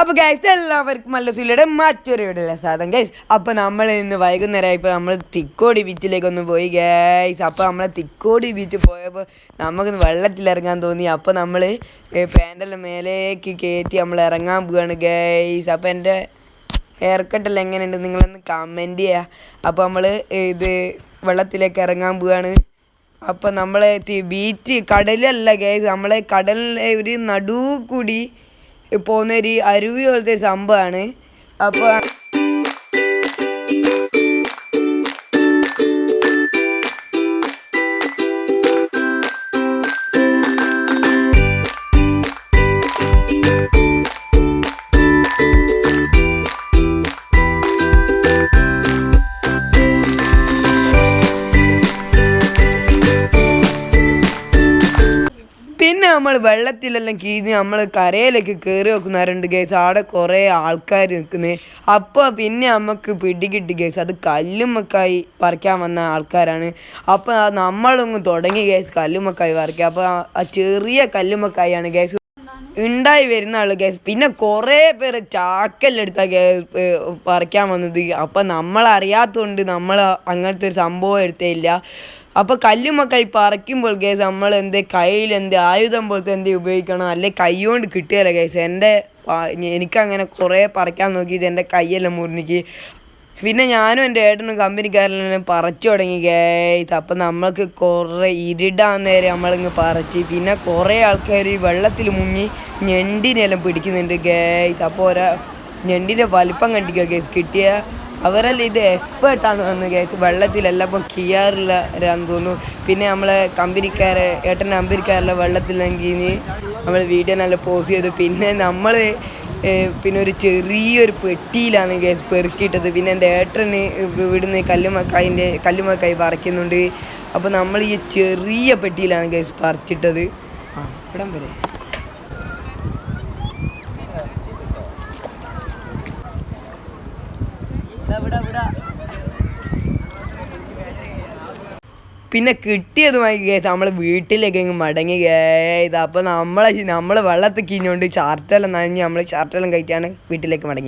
അപ്പോൾ ഗൈസ് എല്ലാവർക്കും നല്ല സുലയുടെ മറ്റൊരു വീഡിയോ സാധനം ഗൈസ് അപ്പോൾ നമ്മൾ ഇന്ന് വൈകുന്നേരം നമ്മൾ തിക്കോടി ബീച്ചിലേക്ക് ഒന്ന് പോയി ഗൈസ് അപ്പോൾ നമ്മളെ തിക്കോടി ബീച്ച് പോയപ്പോൾ വെള്ളത്തിൽ ഇറങ്ങാൻ തോന്നി. അപ്പോൾ നമ്മൾ പാന്റെല്ലാം മേലേക്ക് കയറ്റി നമ്മൾ ഇറങ്ങാൻ പോവുകയാണ് ഗൈസ് അപ്പോൾ എന്റെ ഹെയർ കട്ടെല്ലാം എങ്ങനെയുണ്ട് നിങ്ങളൊന്ന് കമന്റ് ചെയ്യുക അപ്പോൾ നമ്മൾ ഇത് വെള്ളത്തിലേക്ക് ഇറങ്ങാൻ പോവുകയാണ് അപ്പോൾ നമ്മൾ ബീച്ച് കടലല്ല ഗൈസ് നമ്മളെ കടലിലെ ഒരു നടൂ കൂടി പോകുന്ന ഒരു അരുവി പോലത്തെ സംഭവമാണ് അപ്പോൾ നമ്മൾ വെള്ളത്തിലെല്ലാം കീഞ്ഞ് നമ്മൾ കരയിലേക്ക് കയറി വെക്കുന്നവരുണ്ട് ഗേസ്. അവിടെ കുറേ ആൾക്കാർ നിൽക്കുന്നത് അപ്പോൾ പിന്നെ നമുക്ക് പിടികിട്ടി ഗേസ്. അത് കല്ലുമ്മക്കായി പറിക്കാൻ വന്ന ആൾക്കാരാണ്. അപ്പോൾ നമ്മളൊന്ന് തുടങ്ങി ഗേസ് കല്ലുമ്മക്കായി പറിക്കുക. അപ്പോൾ ആ ചെറിയ കല്ലുമ്മക്കായാണ് ഗേസ്. ഉണ്ടായി വരുന്ന ആൾ ഗേസ്. പിന്നെ കുറേ പേര് ചാക്കല്ലെടുത്ത പറിക്കാൻ വന്നത്. അപ്പം നമ്മളറിയാത്തതുകൊണ്ട് നമ്മൾ അങ്ങനത്തെ ഒരു സംഭവം എടുത്തില്ല അപ്പോൾ കൈ പറിക്കുമ്പോൾ ഗൈസ് നമ്മൾ എന്ത് കയ്യിൽ എന്ത് ആയുധം പോലത്തെ എന്ത് ഉപയോഗിക്കണം അല്ലെ കൈ കൊണ്ട് കിട്ടുകയല്ല ഗൈസ് എന്റെ എനിക്കങ്ങനെ കുറേ പറിക്കാൻ നോക്കിയത് എന്റെ കൈയെല്ലാം മുറിഞ്ഞിക്ക്. പിന്നെ ഞാനും എന്റെ ഏട്ടനും കമ്പനിക്കാരെല്ലാം പറിച്ചു തുടങ്ങി ഗൈസ് അപ്പം നമ്മൾക്ക് കുറേ ഇരുടാൻ നേരം നമ്മളിങ്ങ് പറിച്ച്. പിന്നെ കുറേ ആൾക്കാർ ഈ വെള്ളത്തിൽ മുങ്ങി ഞെണ്ടിനെല്ലാം പിടിക്കുന്നുണ്ട് ഗൈസ് അപ്പോൾ ഒരാ ഞെണ്ടിന്റെ വലിപ്പം കണ്ടിക്കുക ഗൈസ് കിട്ടിയ അവരെല്ലാം ഇത് എക്സ്പേർട്ടാണ് വന്ന് ഗേസ് വെള്ളത്തിലെല്ലാം ഇപ്പം കിയാറില്ലാന്ന് തോന്നുന്നു പിന്നെ നമ്മളെ കമ്പനിക്കാരെ ഏട്ടന്റെ കമ്പനിക്കാരിലെ വെള്ളത്തിലെങ്കിൽ നമ്മൾ വീഡിയോ നല്ല പോസ് ചെയ്തു. പിന്നെ നമ്മൾ പിന്നെ ഒരു ചെറിയൊരു പെട്ടിയിലാണ് കേസ് പെറുക്കിയിട്ടത്. പിന്നെ എന്റെ ഏട്ടന് ഇവിടുന്ന് കല്ലുമക്കായിന്റെ കല്ലുമക്കായി പറിക്കുന്നുണ്ട്. അപ്പോൾ നമ്മൾ ഈ ചെറിയ പെട്ടിയിലാണ് കേസ് പറിച്ചിട്ടത്. ആ ഇവിടം വരെ. പിന്നെ കിട്ടിയതുമായി കേസ് നമ്മൾ വീട്ടിലേക്ക് മടങ്ങി കേസ് അപ്പോൾ നമ്മളെ നമ്മൾ വെള്ളത്തിൽ കിഞ്ഞുകൊണ്ട് ചാർട്ടെല്ലാം നനഞ്ഞ് നമ്മൾ ചാർട്ടെല്ലാം കഴിച്ചാണ് വീട്ടിലേക്ക് മടങ്ങി.